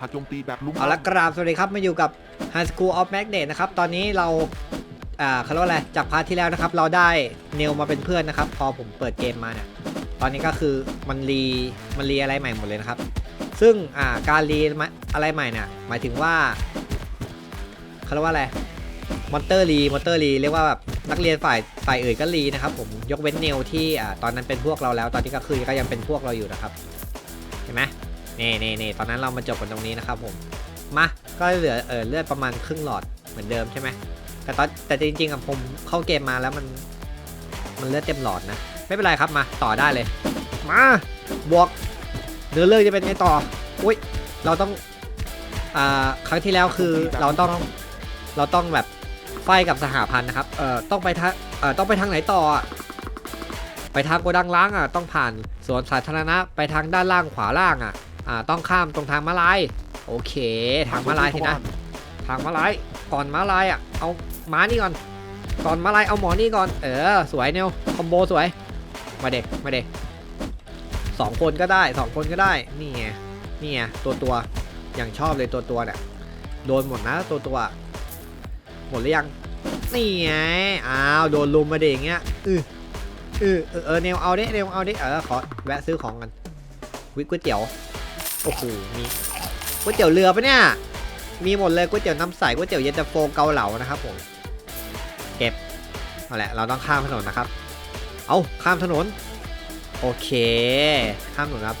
หากโจมตีแบบลุ่มเอาละกราบสวัสดีครับมาอยู่กับ High School of Magnet นะครับ ตอนนี้เราอ่าเขาเรียกว่าอะไรจากพาร์ทที่แล้วนะครับ เราได้เนลมาเป็นเพื่อนนะครับ พอผมเปิดเกมมาเนี่ยตอนนี้ก็คือมันรีมันรีอะไรใหม่หมดเลยนะครับ ซึ่งอ่าการรีอะไรใหม่เนี่ยหมายถึงว่าเขาเรียกว่าอะไรมอนเตอร์รีมอนเตอร์รีเรียกว่าแบบนักเรียนฝ่ายฝ่ายอื่นก็รีนะครับผมยกเว้นเนลที่อ่าตอนนั้นเป็นพวกเราแล้ว ตอนนี้ก็คือก็ยังเป็นพวกเราอยู่นะครับเห็นไหมเน่เน่เน่ตอนนั้นเรามาจบกันตรงนี้นะครับผม มา ก็เหลือเออเลือดประมาณครึ่งหลอดเหมือนเดิมใช่ไหม แต่ตอนแต่จริงๆอะผมเข้าเกมมาแล้วมัน มันเลือดเต็มหลอดนะ ไม่เป็นไรครับมาต่อได้เลย มาบวกเนื้อเรื่องจะเป็นไงต่อ อุ้ยเราต้องอ่าครั้งที่แล้วคือเราต้องเราต้องแบบไฟกับสหพันธ์นะครับ เอ่อต้องไปทางเอ่อต้องไปทางไหนต่ออะไปทางโกดังล้างอะต้องผ่านสวนสาธารณะไปทางด้านล่างขวาล่างอะ อ่าต้องข้ามตรงทางม้าลายโอเค ทางม้าลายสินะ ทางม้าลายก่อนม้าลายอะเอาม้านี่ก่อน ก่อนม้าลายเอาหมอนี่ก่อนเออสวยเนวคอมโบสวยมาเด็กมาเด็กสองคนก็ได้สองคนก็ได้นี่ไงนี่ไงตัวตัวอย่างชอบเลยตัวตัวเนี่ยโดนหมดนะตัวตัวหมดหรือยังนี่ไงอ้าวโดนลุมมาเด็กอย่างเงี้ยอือเออเออเออเนวเอาดิเนวเอาดิเออขอแวะซื้อของกันวิก๋วยเตี๋ยว โอ้โหมีก๋วยเตี๋ยวเรือปะเนี่ย มีหมดเลยก๋วยเตี๋ยวน้ำใสก๋วยเตี๋ยวเย็นตาโฟเกาเหลานะครับผมเก็บเอาแหละเราต้องข้ามถนนนะครับ เอาข้ามถนน โอเค ข้ามถนนครับ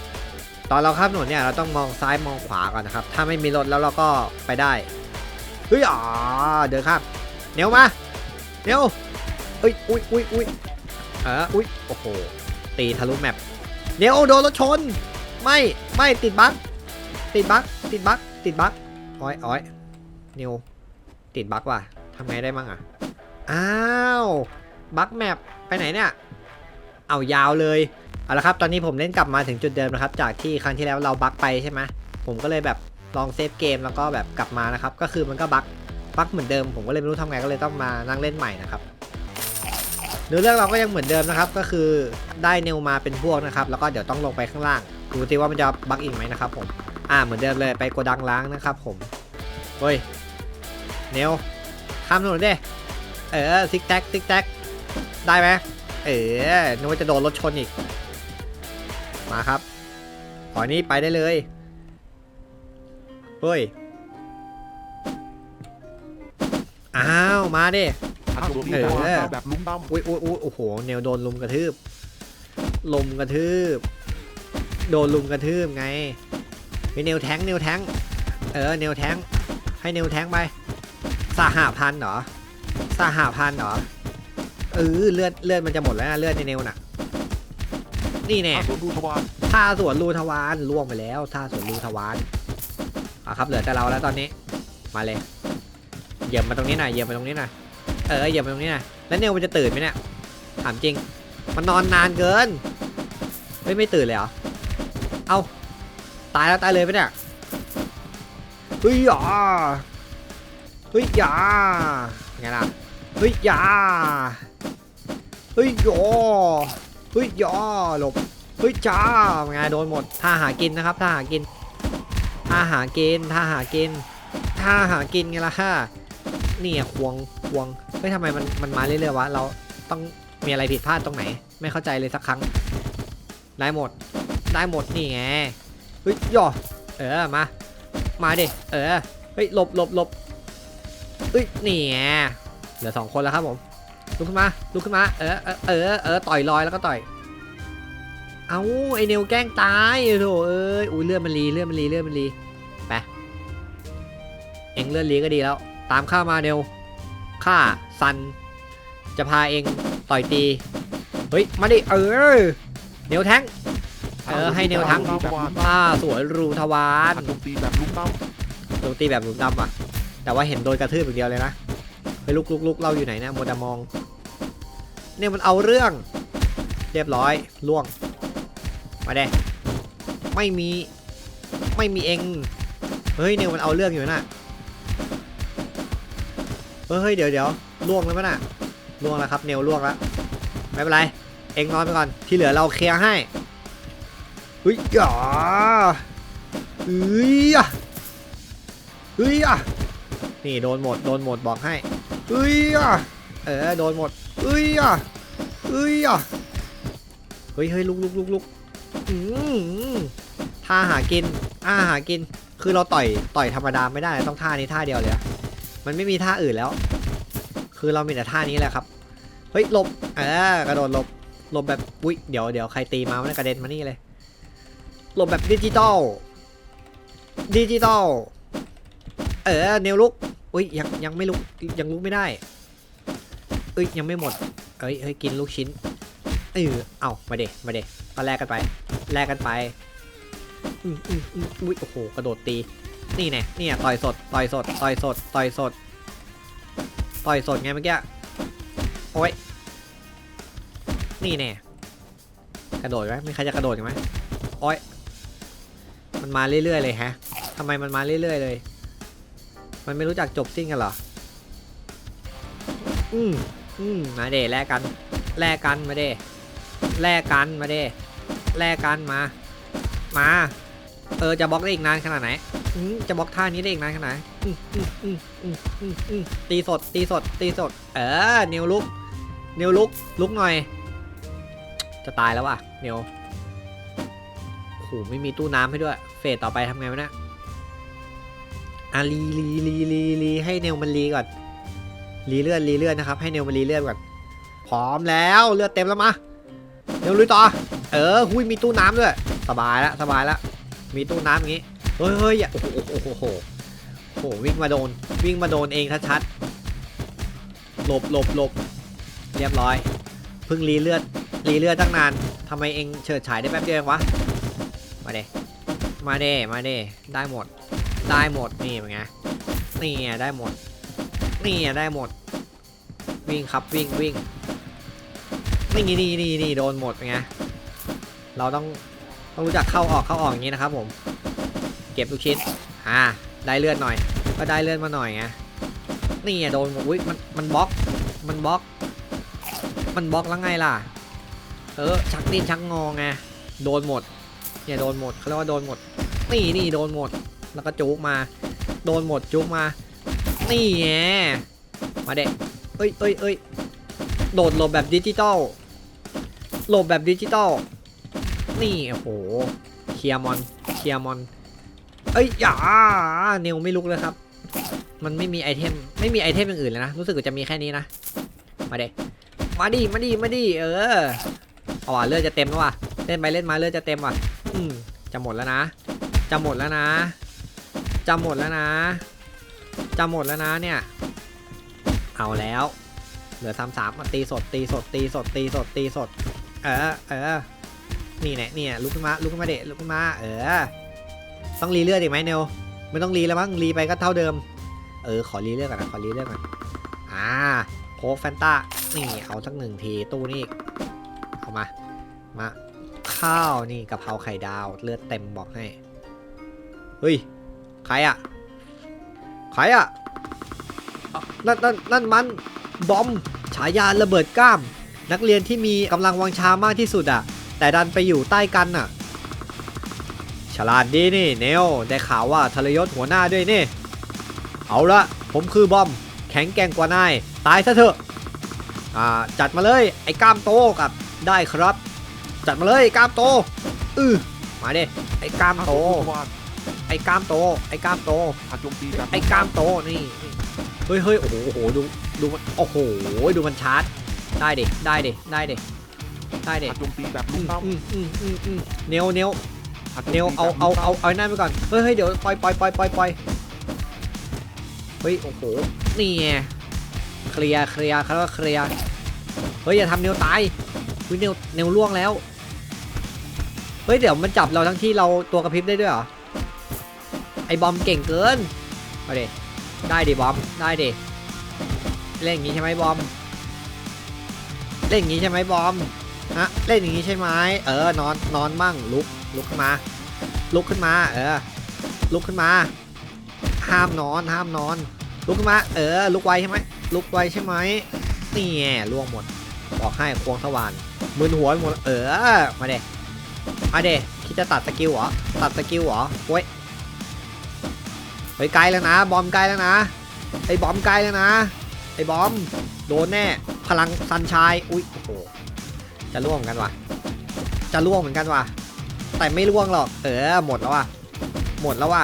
ตอนเราข้ามถนนเนี่ยเราต้องมองซ้ายมองขวาก่อนนะครับ ถ้าไม่มีรถแล้วเราก็ไปได้เฮ้ยอ๋อเดินข้ามเนียวมาเนียวเอ้ยอุ้ยอุ้ยอุ้ยเอออุ้ยโอ้โหตีทะลุแมปเนียวโดนรถชน ไม่ไม่ติดบั๊กติดบั๊กติดบั๊กติดบั๊กอ้อยอ้อยนิวติดบั๊กว่ะทำไงได้มั่งอะอ้าวบั๊กแมปไปไหนเนี่ยเอายาวเลยเอาละครับตอนนี้ผมเล่นกลับมาถึงจุดเดิมนะครับ จากที่ครั้งที่แล้วเราบั๊กไปใช่ไหมผมก็เลยแบบลองเซฟเกมแล้วก็แบบกลับมานะครับ ก็คือมันก็บั๊กบั๊กเหมือนเดิม ผมก็เลยไม่รู้ทำไงก็เลยต้องมานั่งเล่นใหม่นะครับเนื้อเรื่องเราก็ยังเหมือนเดิมนะครับ ก็คือได้เนวมาเป็นพวกนะครับ แล้วก็เดี๋ยวต้องลงไปข้างล่าง ดูสิว่ามันจะบั๊กอีกไหมนะครับผม อ่าเหมือนเดิมเลยไปโกดังล้างนะครับผม เฮ้ย เนวข้ามถนนดิเออซิกแท็กซิกแท็กได้ไหมเออนึกว่าจะโดนรถชนอีก มาครับขอนี้ไปได้เลย เฮ้ย อ้าว มาดิหากโจมตีเออแบบลุ่มตั้มอุ้ยอุ้ยอุ้ยโอ้โห เนวโดนลุมกระทืบ ลุมกระทืบ โดนลุมกระทืบไงไอเนวแทงเนวแทงเออเนวแทงให้เนวแทงไปสหพันธ์เหรอสหพันธ์เหรอเออเลือดเลือดมันจะหมดแล้วนะเลือดในเนวน่ะ นี่แน่หากโดนดูทวารท่าสวนรูทวารล่วงไปแล้วท่าสวนรูทวารอะครับเหลือแต่เราแล้วตอนนี้ มาเลยเหยียบมาตรงนี้หน่อยเหยียบมาตรงนี้หน่อยเออเหยียบมาตรงนี้หน่อยแล้วเนวมันจะตื่นไหมเนี่ยถามจริง มันนอนนานเกินเฮ้ยไม่ตื่นเลยเหรอ เอาตายแล้วตายเลยไปเนี่ยเฮ้ยอย่าเฮ้ยอย่าไงล่ะเฮ้ยอย่าเฮ้ยโยเฮ้ยอย่าหลบเฮ้ยจ้าไงโดนหมดท่าหากินนะครับท่าหากินท่าหากินท่าหากินท่าหากินไงล่ะค่ะนี่อะควงควงเฮ้ยทำไมมันมันมาเรื่อยๆวะเราต้องมีอะไรผิดพลาดตรงไหน ไม่เข้าใจเลยสักครั้งได้หมด ได้หมดนี่ไงเฮ้ยย่อเออมา มาดิเออเฮ้ยหลบหลบหลบเฮ้ยนี่ไงเหลือสองคนแล้วครับผมลุกขึ้นมาลุกขึ้นมาเออเออเออเออต่อยลอยแล้วก็ต่อยเอาไอเนวแกล้งตายโถเอ้ยอุ้ยเลือดมันรีเลือดมันรีเลือดมันรีไปเองเลือดรีก็ดีแล้ว ตามข้ามาเนวข้าซัน จะพาเองต่อยตีเฮ้ยมาดิเออเนวแทง เออให้แนวทางแบบลุ่มอ่าสวยรูทวารหากโจมตีแบบลุ่มตั้มโจมตีแบบหลุมดำอะ แต่ว่าเห็นโดนกระทืบอย่างเดียวเลยนะไปลุกลุกลุกเราอยู่ไหนนะโมวแดมอง เนี่ยมันเอาเรื่อง เรียบร้อยล่วง มาเด้ไม่มีไม่มีเองเฮ้ยเนี่ยมันเอาเรื่องอยู่น่ะเฮ้ยเดี๋ยวเดี๋ยวล่วงแล้วมั้ยน่ะล่วงแล้วครับเนวล่วงแล้วไม่เป็นไร เองนอนไปก่อนที่เหลือเราเคลียร์ให้ เฮ้ยอย่าเอ้ยอะเฮ้ยอะนี่โดนหมดโดนหมดบอกให้เฮ้ยอะเออโดนหมดเฮ้ยอะเฮ้ยอะเฮ้ยเฮ้ยลุกลุกลุกลุกอืมท่าหากินอ่าหากิน คือเราต่อยต่อยธรรมดาไม่ได้ต้องท่านี้ท่าเดียวเลยอะมันไม่มีท่าอื่นแล้ว คือเรามีแต่ท่านี้แหละครับเฮ้ยหลบเออกระโดดหลบหลบแบบอุ้ยเดี๋ยวเดี๋ยวใครตีมามันกระเด็นมานี่เลย หลบแบบดิจิตอล ดิจิตอล เออเนวลุกอุ้ยยังยังไม่ลุกยังลุกไม่ได้เอ้ยยังไม่หมดเอ้ยเฮ้ยกินลูกชิ้น เออเอามาเดมาเดก็แลกกันไป แลกกันไป อืมอืมอืมอุ้ยโอ้โหกระโดดตี นี่แน่นี่ยต่อยสด ต่อยสด ต่อยสด ต่อยสด ต่อยสดไงเมื่อกี้ โอ้ย นี่แน่กระโดดไหมมีใครจะกระโดดไหมโอ้ย มันมาเรื่อยๆเลยฮะทำไมมันมาเรื่อยๆเลย มันไม่รู้จักจบสิ้นกันเหรอ อืมอืมมาเดแลกกัน แลกกันมาเดแลกกันมาเดแลกกันมา มา เออจะบล็อกได้อีกนานขนาดไหนอืมจะบล็อกท่านี้ได้อีกนานขนาดไหนอืมอืมอืมอืมอืมตีสด ตีสด ตีสด เออเนวลุกเนวลุก ลุกหน่อย จะตายแล้วว่ะเนวโอ้โหไม่มีตู้น้ำให้ด้วย เฟสต่อไปทำไงวะเนี่ยอะรีรีรีรีรีให้เนวมันรีก่อนรีเลือดรีเลือดนะครับ ให้เนวมันรีเลือดก่อนพร้อมแล้วเลือดเต็มแล้วมาเนวลุยต่อ เออหุยมีตู้น้ำด้วย สบายละสบายละมีตู้น้ำอย่างงี้เฮ้ยเฮ้ยอย่าโอ้โหโอ้โหโอ้โหวิ่งมาโดน วิ่งมาโดนเองชัดๆหลบหลบหลบเรียบร้อยเพิ่งรีเลือดรีเลือดตั้งนานทำไมเองเฉิดฉายได้แป๊บเดียววะ มาเดมาเดมาเดได้หมด ได้หมด นี่เป็นไง นี่ไงได้หมด นี่ไงได้หมด วิ่งครับวิ่งวิ่งนี่นี่นี่นี่โดนหมดเป็นไง เราต้องต้องรู้จักเข้าออกเข้าออกอย่างนี้นะครับผม เก็บลูกชิ้น อ่า ได้เลือดหน่อย ก็ได้เลือดมาหน่อยไง นี่ไงโดนอุ้ยมันมันบล็อก มันบล็อก มันบล็อกแล้วไงล่ะ เออชักดิ้นชักงอไง โดนหมด เนี่ยโดนหมดเขาเรียกว่าโดนหมด นี่นี่โดนหมด แล้วก็จุกมา โดนหมดจุกมา นี่ไงมาเด็กเอ้ยเอ้ยเอ้ยโดดหลบแบบดิจิตอล หลบแบบดิจิตอล นี่โอ้โหเคลียร์มอนเคลียร์มอน เอ้ยอย่าเนวไม่ลุกเลยครับ มันไม่มีไอเทม ไม่มีไอเทมอย่างอื่นเลยนะ รู้สึกว่าจะมีแค่นี้นะ มาเด็กมาดิ มาดิ มาดิ เออเอาว่ะเลือดจะเต็มแล้วว่ะ เล่นไปเล่นมาเลือดจะเต็มว่ะ จะหมดแล้วนะ จะหมดแล้วนะ จะหมดแล้วนะ จะหมดแล้วนะเนี่ย เอาแล้ว เหลือสามสามมาตีสดตีสดตีสดตีสดตีสด เออเออนี่แหละเนี่ยลุกขึ้นมาลุกขึ้นมาเดะลุกขึ้นมาเออ ต้องรีเลือดอีกไหมเนวไม่ต้องรีแล้วมั้งรีไปก็เท่าเดิม เออขอรีเลือดก่อนนะขอรีเลือดก่อนอ่าโคแฟนตานี่เอาสักหนึ่งทีตู้นี่เอามามา ข้าวนี่กะเพราไข่ดาวเลือดเต็มบอกให้ เฮ้ย ใครอะใครอะอะนั่นนั่นนั่นมันบอมฉายาระเบิดกล้าม นักเรียนที่มีกำลังวังชามากที่สุดอะแต่ดันไปอยู่ใต้กันน่ะฉลาดดีนี่เนลได้ข่าวว่าทรยศหัวหน้าด้วยนี่ เอาละผมคือบอม แข็งแกร่งกว่านาย ตายซะเถอะ อ่า จัดมาเลยไอ้กล้ามโตกับได้ครับ จัดมาเลยไอ้กล้ามโตอือมาดิไอ้กล้ามโต ไอ้กล้ามโต ไอ้กล้ามโตอาจโจมตีแบบไอ้กล้ามโตนี่นี่เฮ้ยเฮ้ยโอ้โหโอ้โหดูดูมันโอ้โหดูมันชาร์จได้ดิได้ดิได้ดิได้ดิอาจโจมตีแบบอืลุ่มมน้อืมอืมอืมอืมเนวเนวำอาจโจมเนวตีเอาแบบเอาลุ่มน้ำเอาเอาไอ้นั่นไปก่อนเฮ้ยเฮ้ยเดี๋ยวปล่อยปล่อยปล่อยปล่อยปล่อยเฮ้ยโอ้โหนี่ไงเคลียร์เคลียร์เขาเรียกว่าเคลียร์เฮ้ยอย่าทำเนวตายเฮ้ยเนวเนวล่วงแล้ว เฮ้ยเดี๋ยวมันจับเราทั้งที่เราตัวกระพริบได้ด้วยเหรอ ไอ้บอมเก่งเกินมาดิได้ดิบอมได้ดิเล่นอย่างงี้ใช่ไหมบอม เล่นอย่างงี้ใช่ไหมบอมฮะเล่นอย่างงี้ใช่ไหมเออนอนนอนมั่งลุกลุกขึ้นมา ลุกขึ้นมา เออ ลุกขึ้นมา ห้ามนอนห้ามนอน ลุกขึ้นมา เออ ลุกไวใช่ไหมลุกไวใช่ไหมนี่แง่ล่วงหมดบอกให้ควงสว่านมึนหัวไปหมดเออมาเด มาเดคิดจะตัดสกิลเหรอ ตัดสกิลเหรอโว้ยเฮ้ยไกลแล้วนะ บอมไกลแล้วนะ ไอ้บอมไกลแล้วนะ ไอ้บอม โดนแน่ พลังซันชาย อุ้ยโอ้โห จะล่วงเหมือนกันวะจะล่วงเหมือนกันวะแต่ไม่ล่วงหรอก เออ หมดแล้วว่ะ หมดแล้วว่ะ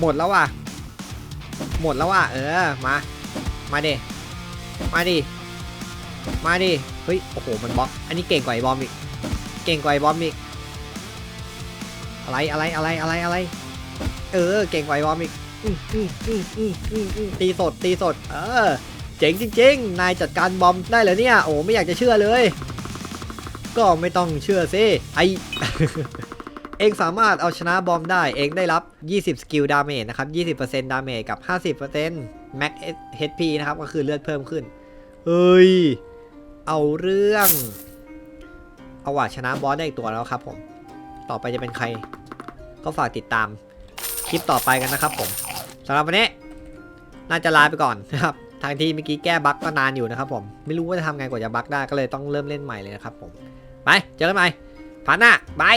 หมดแล้วว่ะ หมดแล้วว่ะ เออ มา มาดิมาดิ มาดิ เฮ้ย โอ้โห มันบล็อก อันนี้เก่งกว่าไอ้บอมอีก ก่งกว่าไอ้บอมอีก อะไรอะไรอะไรอะไรอะไร เออ เก่งกว่าไอ้บอมอีกอืมอืมอืมอืมอืมตีสดตีสด เออ เจ๋งจริงๆ นายจัดการบอมได้เหรอเนี่ย โอ้ไม่อยากจะเชื่อเลย ก็ไม่ต้องเชื่อสิไอเองสามารถเอาชนะบอมได้ เองได้รับ 20 สกิลดาเมจนะครับ 20%ดาเมจกับ 50% Max HP นะครับ ก็คือเลือดเพิ่มขึ้นเฮ้ย เอาเรื่อง เอาว่าชนะบอสได้อีกตัวแล้วครับผม ต่อไปจะเป็นใคร ก็ฝากติดตามคลิปต่อไปกันนะครับผมสำหรับวันนี้น่าจะลาไปก่อนนะครับ ทางที่เมื่อกี้แก้บั๊กก็นานอยู่นะครับผม ไม่รู้ว่าจะทำไงกว่าจะบั๊กได้ก็เลยต้องเริ่มเล่นใหม่เลยนะครับผม ไป เจอกันใหม่ผ่านหน้าบาย